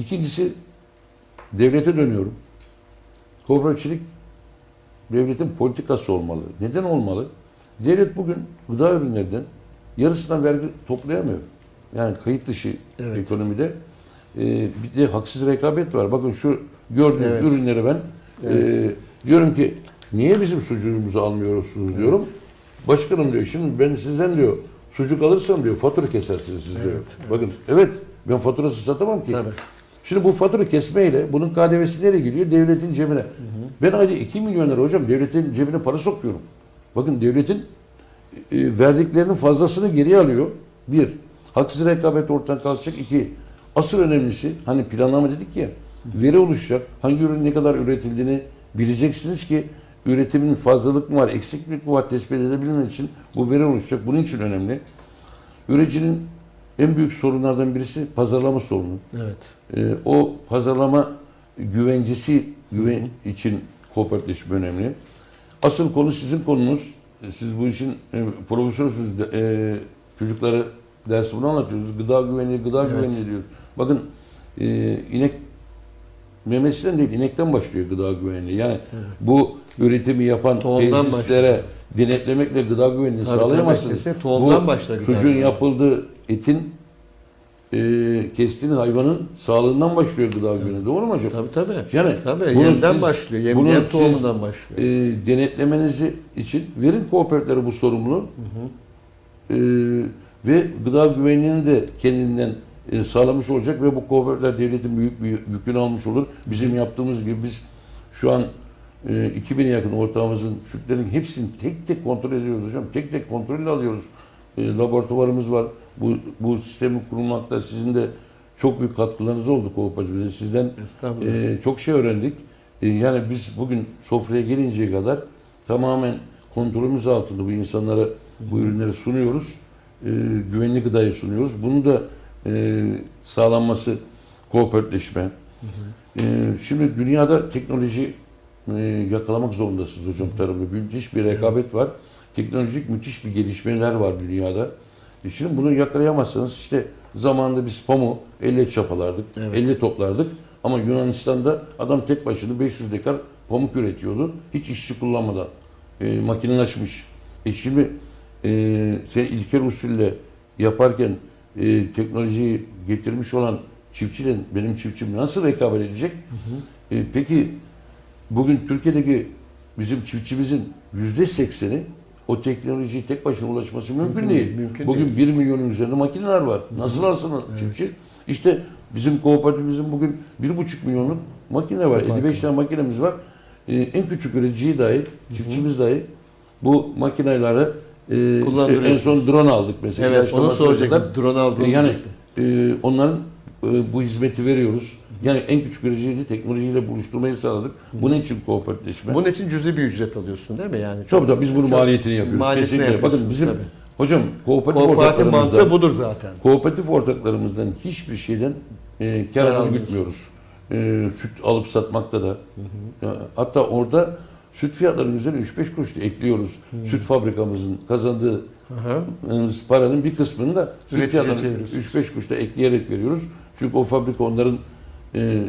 İkincisi devlete dönüyorum. Kooperatifçilik devletin politikası olmalı. Neden olmalı? Devlet bugün gıda ürünlerinden yarısından vergi toplayamıyor. Yani kayıt dışı Evet. ekonomide. Ee, bir de haksız rekabet var. Bakın şu gördüğünüz Evet. ürünleri ben Evet. e, diyorum ki niye bizim sucuğumuzu almıyorsunuz diyorum. Başkanım diyor şimdi ben sizden diyor sucuk alırsam diyor fatura kesersiniz siz diyor. Evet, evet. Bakın evet ben faturası satamam ki. Tabii. Şimdi bu fatura kesmeyle bunun KDV'si nereye gidiyor? Devletin cebine. Ben ayda 2 milyon lira hocam devletin cebine para sokuyorum. Bakın devletin e, verdiklerinin fazlasını geri alıyor. Bir, haksız rekabet ortadan kalkacak. İki, asıl önemlisi hani planlama dedik ya, veri oluşacak. Hangi ürün ne kadar üretildiğini bileceksiniz ki üretimin fazlalık mı var, eksiklik mi var tespit edebilmeniz için bu veri oluşacak. Bunun için önemli. Üreticinin en büyük sorunlardan birisi pazarlama sorunu. Evet. Ee, o pazarlama güvencesi güven için kooperatifleşme önemli. Asıl konu sizin konunuz. Ee, Siz bu işin e, profesörüsünüz. De, e, çocuklara ders bunu anlatıyoruz. Gıda güvenliği, gıda Evet. güvenliği diyoruz. Bakın e, inek memesinden değil inekten başlıyor gıda güvenliği. Yani bu üretimi yapan Tohumdan tesislere denetlemekle gıda güvenliğini Tabii, sağlayamazsınız. tabii, tohumdan Bu başlar güvenliği. yapıldığı etin e, kestiğiniz hayvanın sağlığından başlıyor gıda güvenliği. Doğru mu hocam? Tabii tabii. Yani tabii. bunu Yemden siz- başlıyor. Yem, bunu yem siz- tohumundan başlıyor. E, denetlemenizi için verin kooperatiflere bu sorumluluğu. E, ve gıda güvenliğini de kendinden e, sağlamış olacak ve bu kooperatifler devletin büyük bir yükünü almış olur. Bizim yaptığımız gibi biz şu an e, 2000'e yakın ortağımızın sütlerin hepsini tek tek kontrol ediyoruz hocam. Tek tek kontrol alıyoruz. E, laboratuvarımız var. Bu, bu sistemi kurmakta sizin de çok büyük katkılarınız oldu kooperatifte. Sizden ee, çok şey öğrendik. Ee, yani biz bugün sofraya gelinceye kadar tamamen kontrolümüz altında bu insanlara bu ürünleri sunuyoruz. Ee, güvenli gıdayı sunuyoruz. Bunu da e, sağlanması kooperatifleşme. Ee, şimdi dünyada teknoloji e, yakalamak zorundasınız hocam tarımda. Müthiş bir rekabet var. Teknolojik müthiş bir gelişmeler var dünyada. E şimdi bunu yakalayamazsanız işte zamanında biz pamuğu elle çapalardık, Evet. elle toplardık. Ama Yunanistan'da adam tek başına 500 dekar pamuk üretiyordu. Hiç işçi kullanmadan. E, makinelaşmış. E şimdi e, sen ilkel usulle yaparken e, teknolojiyi getirmiş olan çiftçiyle benim çiftçim nasıl rekabet edecek? E, peki bugün Türkiye'deki bizim çiftçimizin yüzde sekseni o teknolojiyi tek başına ulaşması mümkün, Mümkün değil. mümkün bugün değil. 1 milyonun üzerinde makineler var. Nasıl alsın o çiftçi? İşte bizim kooperatifimizin bugün 1,5 milyonluk makine var. Çok 55 tane makinemiz var. Ee, en küçük üreticiyi dahi, çiftçimiz dahi bu makineleri e, işte en son drone aldık mesela. evet onu soracaktım. Drone aldığını yani diyecektim. E, onların e, bu hizmeti veriyoruz. Yani en küçük üreticiyi teknolojiyle buluşturmayı sağladık. Bunun için kooperatifleşme. Bunun için cüzi bir ücret alıyorsun değil mi yani? Tabii tabii biz bunun çok- maliyetini yapıyoruz. maliyetini Kesinlikle. Bakın bizim tabii. hocam kooperatif, Kooperatif ortaklarımızdan mantığı budur zaten. kooperatif ortaklarımızdan hiçbir şeyden e, Kar gütmüyoruz. E, süt alıp satmakta da. Ya, hatta orada süt fiyatlarının üzerine 3-5 kuruş da ekliyoruz. Süt fabrikamızın kazandığı E, paranın bir kısmını da çeviriyorsunuz. 3-5 kuruş da ekleyerek veriyoruz. Çünkü o fabrika onların e,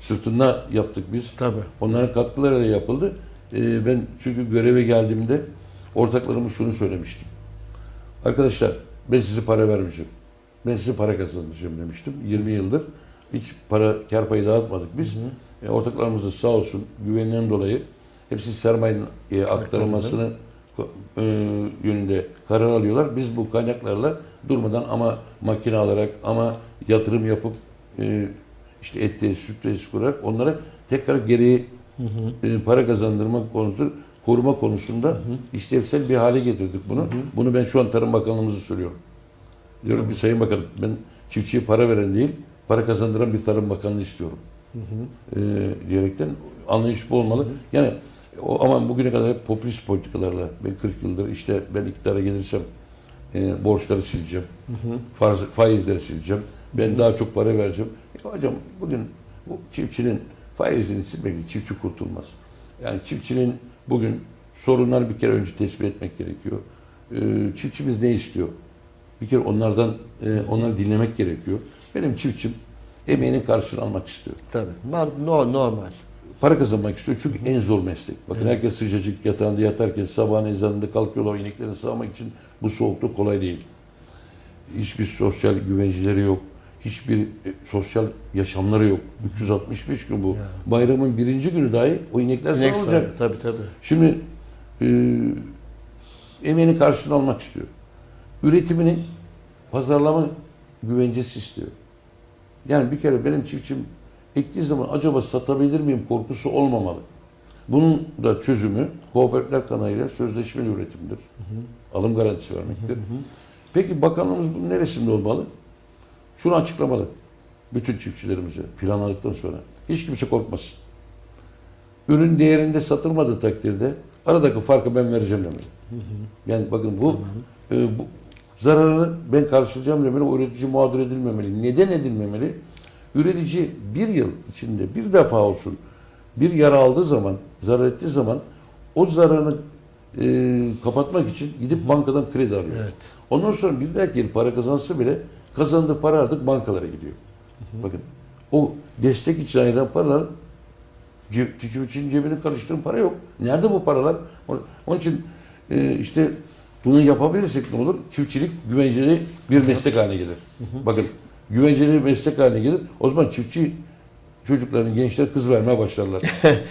sırtında yaptık biz. Tabii. Onların katkılarıyla yapıldı. Ee, ben çünkü göreve geldiğimde ortaklarıma şunu söylemiştim. Arkadaşlar ben size para vermeyeceğim. Ben size para kazandıracağım demiştim. 20 yıldır hiç para kar payı dağıtmadık biz. E, ortaklarımız da sağ olsun güvenilen dolayı hepsi sermayenin e, aktarılmasını e, yönünde karar alıyorlar. Biz bu kaynaklarla durmadan ama makine alarak ama yatırım yapıp e, işte et tesis, süt tesis kurarak onlara tekrar geriye e, para kazandırma konusu, koruma konusunda işlevsel bir hale getirdik bunu. Bunu ben şu an Tarım Bakanlığımıza söylüyorum. Diyorum ki Sayın Bakanım ben çiftçiye para veren değil, para kazandıran bir Tarım Bakanlığı istiyorum. E, diyerekten anlayış bu olmalı. Yani o ama bugüne kadar hep popülist politikalarla ben 40 yıldır işte ben iktidara gelirsem e, borçları sileceğim. Farz, faizleri sileceğim. Ben daha çok para vereceğim. Ya hocam bugün bu çiftçinin faizini silmekle çiftçi kurtulmaz. Yani çiftçinin bugün sorunları bir kere önce tespit etmek gerekiyor. Ee, çiftçimiz ne istiyor? Bir kere onlardan e, onları dinlemek gerekiyor. Benim çiftçim emeğinin karşılığını almak istiyor. Tabii. No, normal. Para kazanmak istiyor çünkü en zor meslek. Bakın Evet. herkes sıcacık yatağında yatarken sabahın ezanında kalkıyorlar ineklerini sağmak için bu soğukta kolay değil. Hiçbir sosyal güvenceleri yok. Hiçbir e, sosyal yaşamları yok. 365 gün bu. Ya. Bayramın birinci günü dahi o inekler İnek sağılacak. Tabii tabii. Şimdi e, emeğini karşılığını almak istiyor. Üretiminin pazarlama güvencesi istiyor. Yani bir kere benim çiftçim ektiği zaman acaba satabilir miyim korkusu olmamalı. Bunun da çözümü kooperatifler kanalıyla sözleşmeli üretimdir. Alım garantisi vermektir. Peki bakanlığımız bunun neresinde olmalı? Şunu açıklamalı. Bütün çiftçilerimize planladıktan sonra. Hiç kimse korkmasın. Ürün değerinde satılmadığı takdirde aradaki farkı ben vereceğim demeli. Yani bakın bu, e, bu zararını ben karşılayacağım demeli. O üretici mağdur edilmemeli. Neden edilmemeli? Üretici bir yıl içinde bir defa olsun bir yara aldığı zaman, zarar ettiği zaman o zararını e, kapatmak için gidip bankadan kredi alıyor. Evet. Ondan sonra bir dahaki yıl para kazansa bile kazandığı para artık bankalara gidiyor. Bakın o destek için ayrılan paralar çiftçinin cebine karıştıran para yok. Nerede bu paralar? Onun için e, işte bunu yapabilirsek ne olur? Çiftçilik güvenceli bir meslek haline gelir. Bakın güvenceli meslek haline gelir. O zaman çiftçi çocukların, gençler kız vermeye başlarlar.